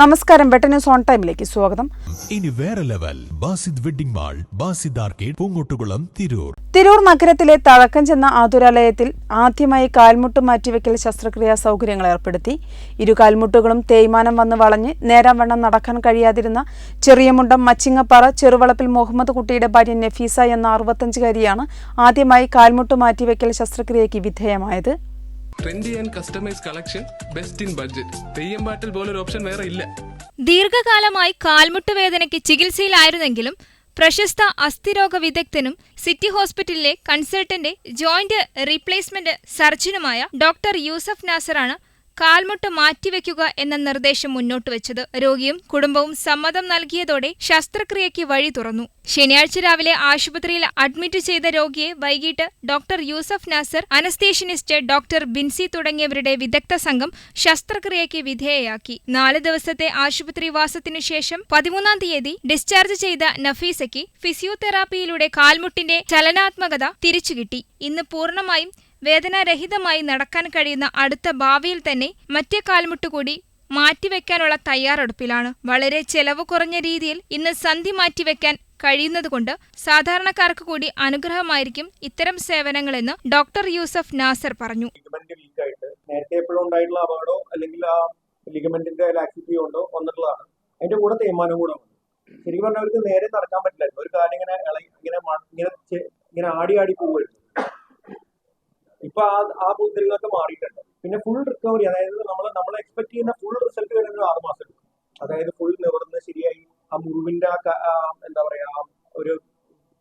നമസ്കാരം. വെട്ടന്യൂസ് ഓൺ ടൈമിലേക്ക് സ്വാഗതം. ഇനി വേറെ level. Basid wedding mall Basid arcade Poongottukulam Tirur. Tirur നഗരത്തിലെ തഴക്കം ചെന്ന ആതുരാലയത്തിൽ ആദ്യമായി കാൽമുട്ട് മാറ്റിവെക്കൽ ശസ്ത്രക്രിയാ സൗകര്യങ്ങൾ ഏർപ്പെടുത്തി. ഇരു കാൽമുട്ടുകളും തേയ്മാനം വന്ന് വളഞ്ഞ് നേരം വണ്ണം നടക്കാൻ കഴിയാതിരുന്ന ചെറിയമുണ്ടം മച്ചിങ്ങപ്പാറ ചെറുവളപ്പിൽ മുഹമ്മദ് കുട്ടിയുടെ ഭാര്യ നഫീസ എന്ന അറുപത്തഞ്ചുകാരിയാണ് ആദ്യമായി കാൽമുട്ട് മാറ്റിവെക്കൽ ശസ്ത്രക്രിയയ്ക്ക് വിധേയമായത്. Trendy and customize collection best in budget Theyyam പാട്ടിൽ പോലൊരു ഓപ്ഷൻ വേറെ ഇല്ല. ദീർഘകാലമായി കാൽമുട്ട് വേദനയ്ക്ക് ചികിത്സയിലായിരുന്നെങ്കിലും പ്രശസ്ത അസ്ഥിരോഗ വിദഗ്ധനും സിറ്റി ഹോസ്പിറ്റലിലെ കൺസൾട്ടന്റ് ജോയിന്റ് റീപ്ലേസ്മെന്റ് സർജനുമായ ഡോക്ടർ യൂസഫ് നാസറാണ് കാൽമുട്ട് മാറ്റിവെക്കുക എന്ന നിർദ്ദേശം മുന്നോട്ട് വെച്ചത് രോഗിയും കുടുംബവും സമ്മതം നൽകിയതോടെ ശസ്ത്രക്രിയയ്ക്ക് വഴി തുറന്നു. ശനിയാഴ്ച രാവിലെ ആശുപത്രിയിൽ അഡ്മിറ്റ് ചെയ്ത രോഗിയെ വൈകിട്ട് doctor Yusuf Nasar anaesthetist doctor Binsy തുടങ്ങിയവരുടെ വിദഗ്ധ സംഘം ശസ്ത്രക്രിയയ്ക്ക് വിധേയയാക്കി. നാല് ദിവസത്തെ ആശുപത്രിവാസത്തിനു ശേഷം പതിമൂന്നാം തീയതി ഡിസ്ചാർജ് ചെയ്ത നഫീസയ്ക്ക് ഫിസിയോതെറാപ്പിയിലൂടെ കാൽമുട്ടിന്റെ ചലനാത്മകത തിരിച്ചുകിട്ടി. ഇന്ന് പൂർണമായും വേദനാരഹിതമായി നടക്കാൻ കഴിയുന്ന അടുത്ത ഭാവിയിൽ തന്നെ മറ്റേ കാൽമുട്ട് കൂടി മാറ്റിവെക്കാനുള്ള തയ്യാറെടുപ്പിലാണ്. വളരെ ചെലവ് കുറഞ്ഞ രീതിയിൽ ഇന്ന് സന്ധി മാറ്റിവെക്കാൻ കഴിയുന്നതുകൊണ്ട് സാധാരണക്കാർക്ക് കൂടി അനുഗ്രഹമായിരിക്കും ഇത്തരം സേവനങ്ങളെന്ന് ഡോക്ടർ യൂസഫ് നാസർ പറഞ്ഞു. നേരത്തെ എപ്പോഴും ഉണ്ടായിട്ടുള്ള അല്ലെങ്കിൽ ആ ലിഗമെന്റിന്റെ ലാക്സിറ്റി അതിന്റെ കൂടെ തേയ്മാനം കൂടെ വന്നു. ശരിക്കും പറഞ്ഞാൽ അവർക്ക് നേരെ നടക്കാൻ പറ്റില്ലായിരുന്നു. ഒരു കാലം ഇങ്ങനെ ഇങ്ങനെ ഇങ്ങനെ ആടി ആടി പോവുമായിരുന്നു ഇപ്പൊ ആ ആ ഇതിൽ മാറിയിട്ടുണ്ട്. പിന്നെ ഫുൾ റിക്കവറി അതായത് നമ്മൾ നമ്മൾ എക്സ്പെക്ട് ചെയ്യുന്ന ഫുൾ റിസൾട്ട് വരുന്നത് ആറ് മാസം എടുക്കും. അതായത് ഫുൾ നിവർന്ന് ശരിയായി ആ മുറിവിന്റെ ആ എന്താ പറയാ ഒരു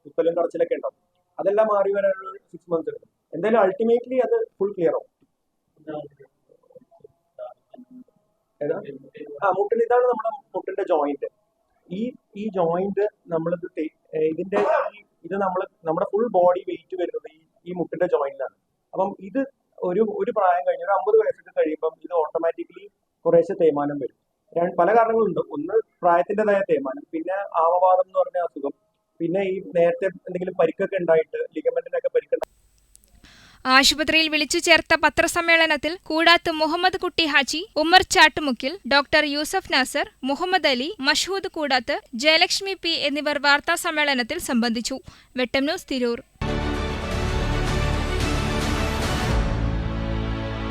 കുത്തലും കടച്ചിലൊക്കെ ഉണ്ടാവും. അതെല്ലാം മാറി വരാനുള്ള സിക്സ് മന്ത്സ് എടുക്കും. എന്തായാലും അൾട്ടിമേറ്റ്ലി അത് ഫുൾ ക്ലിയർ ആവും? ആ മുട്ടിന് ഇതാണ് നമ്മുടെ മുട്ടിന്റെ ജോയിന്റ് ഈ ഈ ജോയിന്റ് നമ്മൾ ഇതിന്റെ ഇത് നമ്മൾ നമ്മുടെ ഫുൾ ബോഡി വെയിറ്റ് വരുന്നത് ഈ ഈ മുട്ടിന്റെ ജോയിന്റിലാണ് അപ്പം ഇത് ഒരു ഒരു പ്രായം കഴിഞ്ഞ ഒരു അമ്പത് വയസ്സൊക്കെ കഴിയുമ്പം ഇത് ഓട്ടോമാറ്റിക്കലി കുറേശ്ശെ തേയ്മാനം വരും. പല കാരണങ്ങളുണ്ട്. ഒന്ന് പ്രായത്തിന്റെതായ തേയ്മാനം. പിന്നെ ആവവാദം എന്ന് പറഞ്ഞ അസുഖം. പിന്നെ ഈ നേരത്തെ എന്തെങ്കിലും പരിക്കൊക്കെ ഉണ്ടായിട്ട് ലിഗമെന്റിനൊക്കെ പരിക്കുണ്ടായി ആശുപത്രിയിൽ വിളിച്ചു ചേർത്ത പത്രസമ്മേളനത്തിൽ കൂടാത്ത് മുഹമ്മദ് കുട്ടി ഹാജി ഉമർ ചാട്ടുമുക്കിൽ ഡോക്ടർ യൂസഫ് നാസർ മുഹമ്മദ് അലി മഷൂദ് കൂടാത്ത് ജയലക്ഷ്മി പി എന്നിവർ വാർത്താ സമ്മേളനത്തിൽ സംബന്ധിച്ചു. വെട്ടം ന്യൂസ് തിരൂർ.